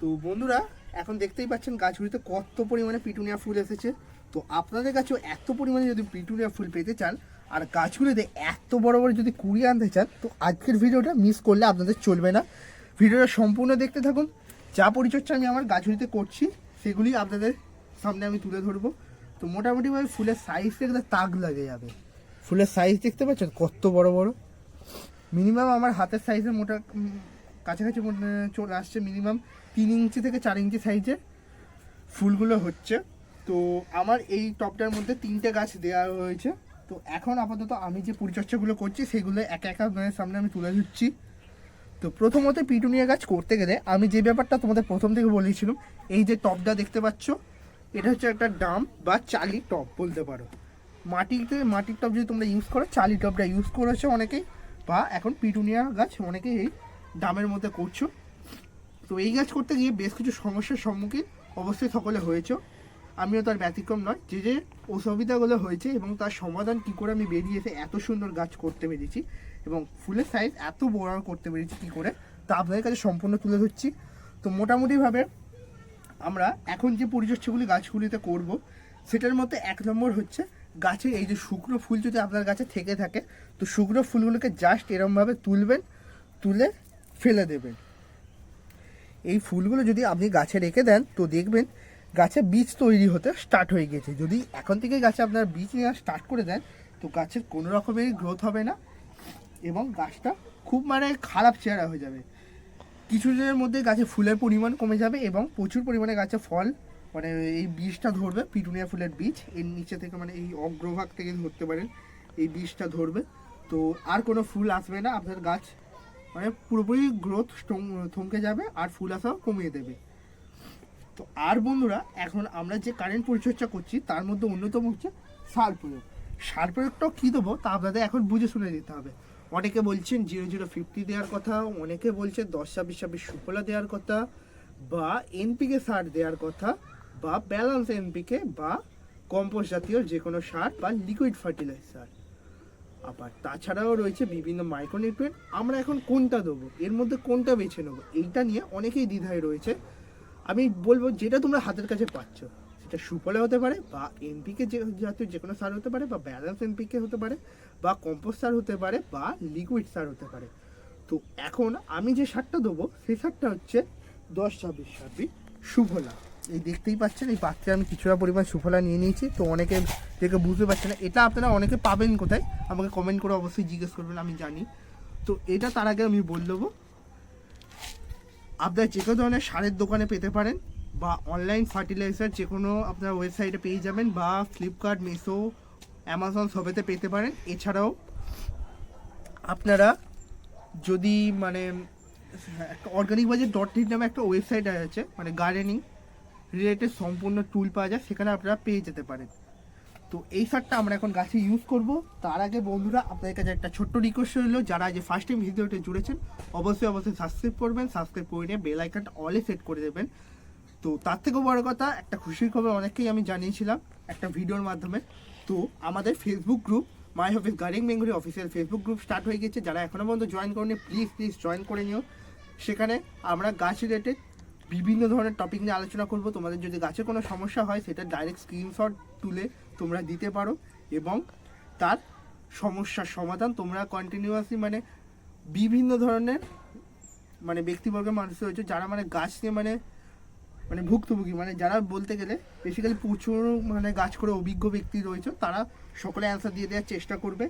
তো বন্ধুরা, এখন দেখতেই পাচ্ছেন গাছগুলিতে কত পরিমাণে পিটুনিয়া ফুল এসেছে। তো আপনাদের কাছেও এত পরিমাণে যদি পিটুনিয়া ফুল পেতে চান, আর গাছগুলিতে এত বড় বড় যদি কুড়ি আনতে চান, তো আজকের ভিডিওটা মিস করলে আপনাদের চলবে না। ভিডিওটা সম্পূর্ণ দেখতে থাকুন। যা পরিচর্যা আমি আমার গাছগুলিতে করছি, সেগুলি আপনাদের সামনে আমি তুলে ধরবো। তো মোটামুটিভাবে ফুলের সাইজ দেখলে তাক লাগে যাবে। ফুলের সাইজ দেখতে পাচ্ছেন? কত বড় বড়। মিনিমাম আমার হাতের সাইজের মোটা কাছাকাছি চলে আসছে মিনিমাম তিন ইঞ্চি থেকে চার ইঞ্চি সাইজের ফুলগুলো হচ্ছে। তো আমার এই টপটার মধ্যে তিনটে গাছ দেওয়া হয়েছে। তো এখন আপাতত আমি যে পরিচর্যাগুলো করছি, সেগুলো একা একা আপনাদের সামনে আমি তুলে ধরছি। তো প্রথমত পিটুনিয়া গাছ করতে গেলে আমি যে ব্যাপারটা তোমাদের প্রথম থেকে বলেছিলাম, এই যে টপটা দেখতে পাচ্ছ, এটা হচ্ছে একটা ডাম বা চালি টপ বলতে পারো। মাটিতে, মাটির টপ যদি তোমরা ইউজ করো, চালি টপটা ইউজ করেছ অনেকেই, বা এখন পিটুনিয়া গাছ অনেকেই এই ডামের মধ্যে করছ। তো এই গাছ করতে গিয়ে বেশ কিছু সমস্যার সম্মুখীন অবশ্যই সকলে হয়েছ। আমিও তার ব্যতিক্রম নয়, যে যে অসুবিধাগুলো হয়েছে এবং তার সমাধান কি করে আমি বেরিয়ে এসে এত সুন্দর গাছ করতে পেরেছি এবং ফুলের সাইজ এত বড় করতে পেরেছি কি করে, তা আপনাদের কাছে সম্পূর্ণ তুলে ধরছি। তো মোটামুটিভাবে আমরা এখন যে পরিচর্যাগুলি গাছগুলিতে করব, সেটার মধ্যে এক নম্বর হচ্ছে গাছের এই যে শুকনো ফুল যদি আপনার গাছে থেকে থাকে, তো শুকনো ফুলগুলোকে জাস্ট এরমভাবে তুলবেন, তুলে ফেলে দেবেন। এই ফুলগুলো যদি আপনি গাছে রেখে দেন, তো দেখবেন গাছে বীজ তৈরি হতে স্টার্ট হয়ে গেছে। যদি এখন থেকে গাছে আপনার বীজ নেওয়া স্টার্ট করে দেন, তো গাছের কোনো রকমেরই গ্রোথ হবে না এবং গাছটা খুব মানে খারাপ চেহারা হয়ে যাবে। কিছু দিনের মধ্যে গাছে ফুলের পরিমাণ কমে যাবে এবং প্রচুর পরিমাণে গাছে ফল মানে এই বীজটা ধরবে, পিটুনিয়া ফুলের বীজ। এর নিচে থেকে মানে এই অগ্রভাগ থেকে ধরতে পারেন, এই বীজটা ধরবে। তো আর কোনো ফুল আসবে না, আপনার গাছ মানে পুরোপুরি গ্রোথ থমকে যাবে আর ফুল আসাও কমিয়ে দেবে। তো আর বন্ধুরা, এখন আমরা যে কারেন্ট পরিচর্যা করছি, তার মধ্যে অন্যতম হচ্ছে সার প্রয়োগ। সার প্রয়োগটাও কী দেবো তা আপনাদের এখন বুঝে শুনে দিতে হবে। অনেকে বলছেন জিরো জিরো ফিফটি দেওয়ার কথা, অনেকে বলছে দশ ছাব্বিশ ছাব্বিশ সুফলা দেওয়ার কথা, বা এনপিকে সার দেওয়ার কথা, বা ব্যালেন্স এনপিকে বা কম্পোস্ট জাতীয় যে কোনো সার বা লিকুইড ফার্টিলাইজার আবার তাছাড়াও রয়েছে বিভিন্ন মাইক্রোনিউট্রিয়েন্ট আমরা এখন কোনটা দেবো? এর মধ্যে কোনটা বেছে নেব? এইটা নিয়ে অনেকেই দ্বিধায় রয়েছে। আমি বলব যেটা তোমরা হাতের কাছে পাচ্ছ। সেটা সুফলে হতে পারে বা এনপিকে যে জাতীয় যে কোনো সার হতে পারে বা ব্যালেন্স এনপিকে হতে পারে বা কম্পোস্ট সার হতে পারে বা লিকুইড সার হতে পারে। তো এখন আমি যে সারটা দেবো সেই সারটা হচ্ছে দশ ছাব্বিশ ছাব্বিশ সুফলা। এই দেখতেই পাচ্ছেন, এই পাত্রে আমি কিছুটা পরিমাণ সুফলা নিয়ে নিয়েছি। তো অনেকে দেখে বুঝতে পারছে না, এটা আপনারা অনেকে পাবেন কোথায়? আমাকে কমেন্ট করে অবশ্যই জিজ্ঞেস করবেন, আমি জানি। তো এটা তার আগে আমি বলে দেবো। আপনারা যে কোনো ধরনের সারের দোকানে পেতে পারেন, বা অনলাইন ফার্টিলাইজার যে কোনো আপনার ওয়েবসাইটে পেয়ে যাবেন, বা ফ্লিপকার্ট মিশো অ্যামাজন সবেতে পেতে পারেন। এছাড়াও আপনারা যদি মানে একটা অর্গানিক বাজার ডট নেট নামে একটা ওয়েবসাইট আছে মানে গার্ডেনিং রিলেটেড সম্পূর্ণ টুল পাওয়া যায়, সেখানে আপনারা পেয়ে যেতে পারেন। তো এই সারটা আমরা এখন গাছে ইউজ করব। তার আগে বন্ধুরা, আপনাদের কাছে একটা ছোট্ট রিকোয়েস্ট রইল, যারা যে ফার্স্ট টাইম ভিডিওতে জুড়েছেন, অবশ্যই অবশ্যই সাবস্ক্রাইব করবেন সাবস্ক্রাইব করে নিয়ে বেল আইকনটা অলে সেট করে দেবেন। তো তার থেকেও বড় কথা, একটা খুশির খবর অনেককেই আমি জানিয়েছিলাম একটা ভিডিওর মাধ্যমে। তো আমাদের Facebook group my office guarding Bengali official Facebook group start হয়ে গেছে। যারা এখনও পর্যন্ত জয়েন করেনি প্লিজ প্লিজ জয়েন করে নিও। সেখানে আমরা গাছ রিলেটেড বিভিন্ন ধরনের টপিক নিয়ে আলোচনা করব। তোমাদের যদি গাছের কোনো সমস্যা হয়, সেটা ডাইরেক্ট স্ক্রিনশট তুলে তোমরা দিতে পারো এবং তার সমস্যার সমাধান তোমরা কন্টিনিউয়াসলি মানে বিভিন্ন ধরনের মানে ব্যক্তিবর্গের মানুষ রয়েছে যারা মানে গাছ নিয়ে মানে মানে ভুক্তভোগী। মানে যারা বলতে গেলে বেসিক্যালি প্রচুর মানে গাছ করে অভিজ্ঞ ব্যক্তি রয়েছে, তারা সকলে অ্যান্সার দিয়ে দেওয়ার চেষ্টা করবে।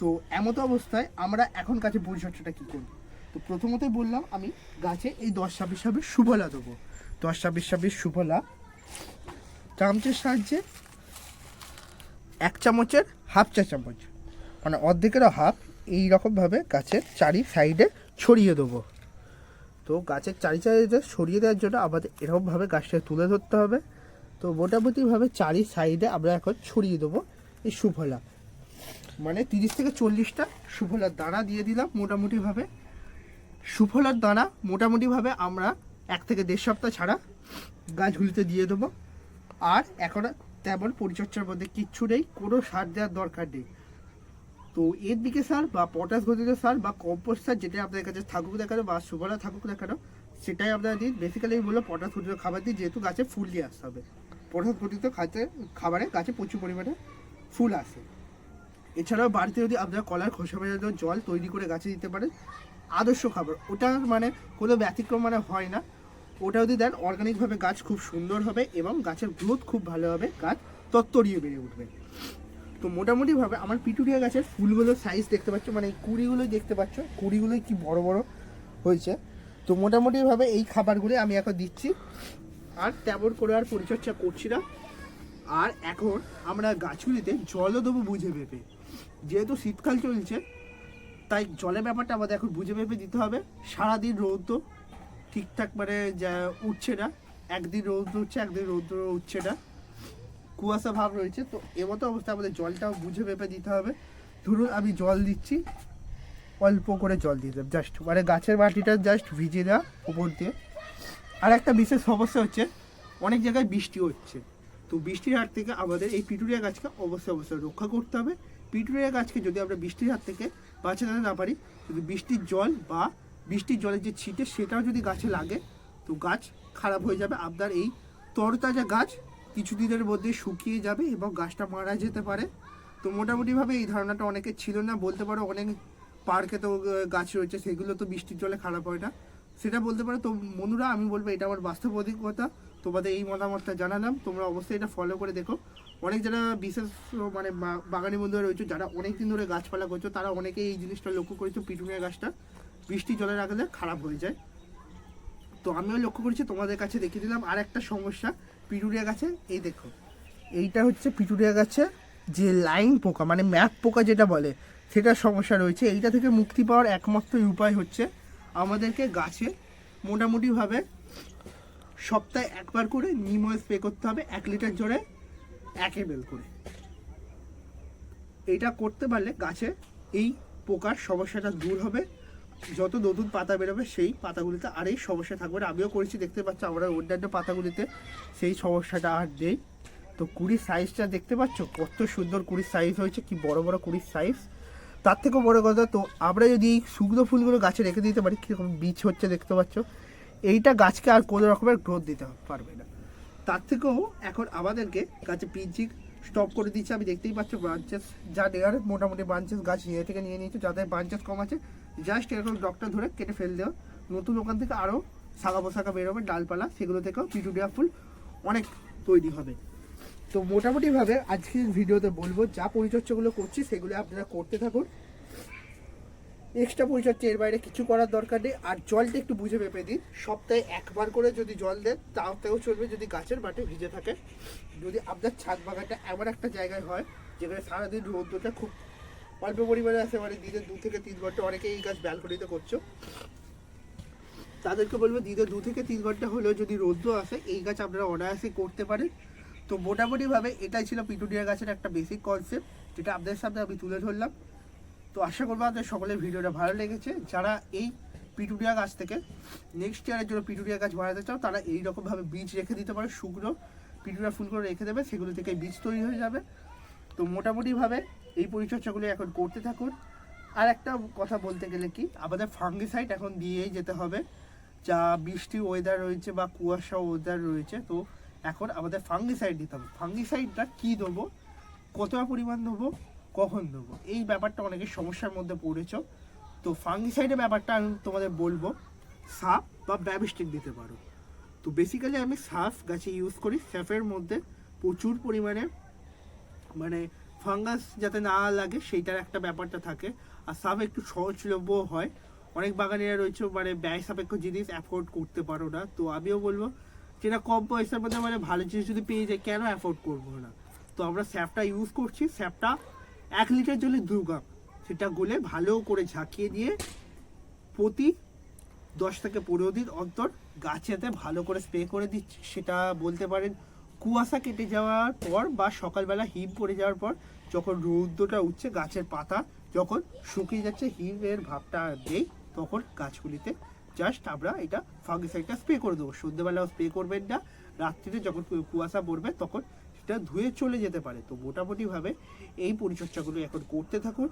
তো এমত অবস্থায় আমরা এখন কাছে পরিচর্যাটা কী করব? তো প্রথমতই বললাম আমি গাছে এই দশ ছাব্বিশ ছাব্বিশ সুফলা দেবো। দশ ছাব্বিশ ছাব্বিশ সুফলা। চামচের সাহায্যে এক চামচের হাফ চা চামচ। মানে অর্ধেকেরও হাফ এই রকমভাবে গাছের চারি সাইডে ছড়িয়ে দেবো। তো গাছের চারি চারিতে ছড়িয়ে দেওয়ার জন্য আমাদের এরকমভাবে গাছটা তুলে ধরতে হবে। তো মোটামুটিভাবে চারি সাইডে আমরা এখন ছড়িয়ে দেবো এই সুফলা। মানে তিরিশ থেকে চল্লিশটা সুফলার দানা দিয়ে দিলাম মোটামুটিভাবে। সুফলার দানা মোটামুটিভাবে আমরা এক থেকে দেড় সপ্তাহ ছাড়া গাছগুলিতে দিয়ে দেবো। আর এখন তেমন পরিচর্যার মধ্যে কিচ্ছু নেই, কোনো সার দেওয়ার দরকার নেই। তো এর দিকে সার বা পটাশ গঠিত সার বা কম্পোস্ট সার যেটা আপনাদের কাছে থাকুক দেখানো বা সুফলা থাকুক দেখানো সেটাই আপনারা দিন বেসিক্যালি আমি বলব পটাশ ফুটিত খাবার দিই যেহেতু গাছে ফুল দিয়ে আসতে হবে। পটাশ ফুটিত খাতে, খাবারে গাছে প্রচুর পরিমাণে ফুল আসে। এছাড়াও বাড়িতে যদি আপনারা কলার খোসা জল তৈরি করে গাছে দিতে পারেন আদর্শ খাবার। ওটা মানে কোনো ব্যতিক্রম মানে হয় না। ওটা যদি দেন অর্গানিকভাবে গাছ খুব সুন্দর হবে এবং গাছের গ্রোথ খুব ভালো হবে, গাছ তত্তরিয়ে বেড়ে উঠবে। তো মোটামুটিভাবে আমার পিটুরিয়া গাছের ফুলগুলোর সাইজ দেখতে পাচ্ছ মানে এই কুড়িগুলোই দেখতে পাচ্ছ, কুড়িগুলোই কি বড় বড় হয়েছে। তো মোটামুটিভাবে এই খাবারগুলো আমি এখন দিচ্ছি। আর তেমন করে আর পরিচর্যা করছি না। আর এখন আমরা গাছগুলিতে জলও দেবো বুঝে ভেবে। যেহেতু শীতকাল চলছে তাই জলের ব্যাপারটা আমাদের এখন বুঝে ভেবে দিতে হবে। সারাদিন রৌদ্র ঠিকঠাক মানে যা উঠছে না, একদিন রৌদ্র উঠছে, একদিন রৌদ্র উঠছে না। কুয়াশা ভাব রয়েছে, তো এমতো অবস্থায় আমাদের জলটাও বুঝে ভেবে দিতে হবে। ধরুন আমি জল দিচ্ছি, অল্প করে জল দিয়ে দেব জাস্ট মানে গাছের মাটিটা জাস্ট ভিজিয়ে দেওয়া উপর দিয়ে। আর একটা বিশেষ সমস্যা হচ্ছে, অনেক জায়গায় বৃষ্টি হচ্ছে। তো বৃষ্টির হাত থেকে আমাদের এই পিটুরিয়া গাছকে অবশ্যই অবশ্যই রক্ষা করতে হবে। পিটুরিয়া গাছকে যদি আমরা বৃষ্টির হাত থেকে বাঁচাতে না পারি, যদি বৃষ্টির জল বা বৃষ্টির জলের যে ছিটে সেটাও যদি গাছে লাগে, তো গাছ খারাপ হয়ে যাবে। আপনার এই তরতাজা গাছ কিছুদিনের মধ্যে শুকিয়ে যাবে এবং গাছটা মারা যেতে পারে। তো মোটামুটিভাবে এই ধারণাটা অনেকের ছিল না, বলতে পারো অনেক পার্কে তো গাছ রয়েছে, সেগুলো তো বৃষ্টির জলে খারাপ হয় না। সেটা বলতে পারো, তো বন্ধুরা, আমি বলব এটা আমার বাস্তব অভিজ্ঞতা। তোমাদের এই মতামতটা জানালাম। তোমরা অবশ্যই এটা ফলো করে দেখো। অনেক যারা বিশেষ মানে বাগানি বন্ধুরা রয়েছে, যারা অনেক দিন ধরে গাছপালা করছ, তারা অনেকেই এই জিনিসটা লক্ষ্য করেছ, পিটুনিয়া গাছটা। বৃষ্টি জলে রাখলে খারাপ হয়ে যায়। তো আমিও লক্ষ্য করেছি, তোমাদের কাছে দেখিয়ে দিলাম। আর একটা সমস্যা পিটুরিয়া গাছে, এই দেখো। এইটা হচ্ছে পিটুরিয়া গাছে যে লাইন পোকা মানে ম্যাপ পোকা যেটা বলে, সেটার সমস্যা রয়েছে। এইটা থেকে মুক্তি পাওয়ার একমাত্র উপায় হচ্ছে, আমাদেরকে গাছে মোটামুটিভাবে সপ্তাহে একবার করে নিম অয়েল স্প্রে করতে হবে, এক লিটার জোরে এক এমএল করে। এটা করতে পারলে গাছে এই পোকার সমস্যাটা দূর হবে। যত নতুন পাতা বেরোবে, সেই পাতাগুলিতে আর এই সমস্যা থাকবে না। আমিও করেছি, দেখতে পাচ্ছ আমরা অন্যান্য পাতাগুলিতে সেই সমস্যাটা আর নেই। তো কুড়ির সাইজটা দেখতে পাচ্ছ? কত সুন্দর কুড়ির সাইজ হয়েছে, কি বড় বড় কুড়ির সাইজ তার থেকেও বড় কথা, তো আমরা যদি এই শুকনো ফুলগুলো গাছে রেখে দিতে পারি, কীরকম বীজ হচ্ছে দেখতে পাচ্ছ? এইটা গাছকে আর কোনো রকমের গ্রোথ দিতে পারবে না। তার থেকেও এখন আমাদেরকে গাছে পিঞ্চিং স্টপ করে দিচ্ছে। আমি দেখতেই পাচ্ছ ব্রাঞ্চেস যা নেওয়ার মোটামুটি ব্রাঞ্চেস গাছ নিয়ে থেকে নিয়ে নিয়েছে। যাদের ব্রাঞ্চেস কম আছে জাস্ট এরকম ডক্টর ধরে কেটে ফেল দেওয়া। নতুন ওখান থেকে আরও শাখা পোশাখা বেরোবে, ডালপালা, সেগুলো থেকেও পিটুডিয়া ফুল অনেক তৈরি হবে। তো মোটামুটিভাবে আজকের ভিডিওতে বলব, যা পরিচর্যাগুলো করছি, সেগুলো আপনারা করতে থাকুন। এক্সট্রা পরিচর্যা এর বাইরে কিছু করার দরকার নেই। আর জলটা একটু বুঝে পেপে দিন। সপ্তাহে একবার করে যদি জল দেন, তাতেও চলবে যদি গাছের মাটি ভিজে থাকে। যদি আপনার ছাদ বাগানটা এমন একটা জায়গায় হয়, যেখানে সারাদিন রৌদ্রটা খুব অল্প পরিমাণে আসে মানে দিনে দু থেকে তিন ঘণ্টা অনেকেই এই গাছ ব্যালকনিতে করছ। তাদেরকে বলব, দিনে দু থেকে তিন ঘণ্টা হলেও যদি রৌদ্র আসে, এই গাছ আপনারা অনায়াসে করতে পারেন। তো মোটামুটিভাবে এটাই ছিল পিটুনিয়া গাছের একটা বেসিক কনসেপ্ট যেটা আপনাদের সামনে আমি তুলে ধরলাম। তো আশা করব আপনাদের সকলের ভিডিওটা ভালো লেগেছে। যারা এই পিটুরিয়া গাছ থেকে নেক্সট ইয়ারের জন্য পিটুরিয়া গাছ বাড়াতে চাও, তারা এই রকমভাবে বীজ রেখে দিতে পারে, শুকনো পিটুরিয়া ফুলগুলো রেখে দেবে, সেগুলো থেকে বীজ তৈরি হয়ে যাবে। তো মোটামুটিভাবে এই পরিচর্যাগুলো এখন করতে থাকুন। আর একটা কথা বলতে গেলে কি, আমাদের ফাঙ্গিসাইড এখন দিয়েই যেতে হবে। যা বৃষ্টি ওয়েদার রয়েছে বা কুয়াশা ওয়েদার রয়েছে, তো এখন আমাদের ফাঙ্গিসাইড দিতে হবে। ফাঙ্গিসাইডটা কী দেবো, কতটা পরিমাণ দেবো কখন দেবো? এই ব্যাপারটা অনেকের সমস্যার মধ্যে পড়েছ। তো ফাঙ্গিসাইডের ব্যাপারটা আমি তোমাদের বলব সাপ বা ব্যাবিস্টিক দিতে পারো। তো বেসিক্যালি আমি সাফ গাছে ইউজ করি স্যাফের মধ্যে প্রচুর পরিমাণে মানে ফাঙ্গাস যাতে না লাগে, সেইটার একটা ব্যাপারটা থাকে। আর সাপ একটু সহজলভ্য হয়। অনেক বাগানিরা রয়েছে মানে ব্যয় সাপেক্ষ জিনিস অ্যাফোর্ড করতে পারো না। তো আমিও বলব যেটা কম পয়সার মধ্যে মানে ভালো জিনিস যদি পেয়ে যায় কেন অ্যাফোর্ড করব না? তো আমরা স্যাপটা ইউজ করছি। স্যাপটা এক লিটার জলে দু গ্রাম সেটা গলে ভালো করে ঝাঁকিয়ে দিয়ে প্রতি দশ থেকে পনেরো দিন অন্তর গাছেতে ভালো করে স্প্রে করে দিচ্ছি। সেটা বলতে পারেন, কুয়াশা কেটে যাওয়ার পর বা সকালবেলা হিম পড়ে যাওয়ার পর যখন রৌদ্রটা উঠছে, গাছের পাতা যখন শুকিয়ে যাচ্ছে, হিমের ভাবটা দেই তখন গাছগুলিতে জাস্ট আমরা এটা ফাঙ্গিসাইডটা স্প্রে করে দেবো। সন্ধ্যেবেলাও স্প্রে করবেন না, রাত্রিতে যখন কুয়াশা পড়বে, তখন সেটা ধুয়ে চলে যেতে পারে। তো মোটামুটিভাবে এই পরিচর্যাগুলো এখন করতে থাকুন।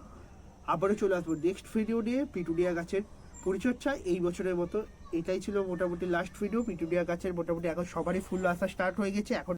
আবারও চলে আসব নেক্সট ভিডিও নিয়ে পিটুডিয়া গাছের পরিচর্যা। এই বছরের মতো এটাই ছিল মোটামুটি লাস্ট ভিডিও পিটুডিয়া গাছের মোটামুটি এখন সবারই ফুল আসা স্টার্ট হয়ে গেছে। এখন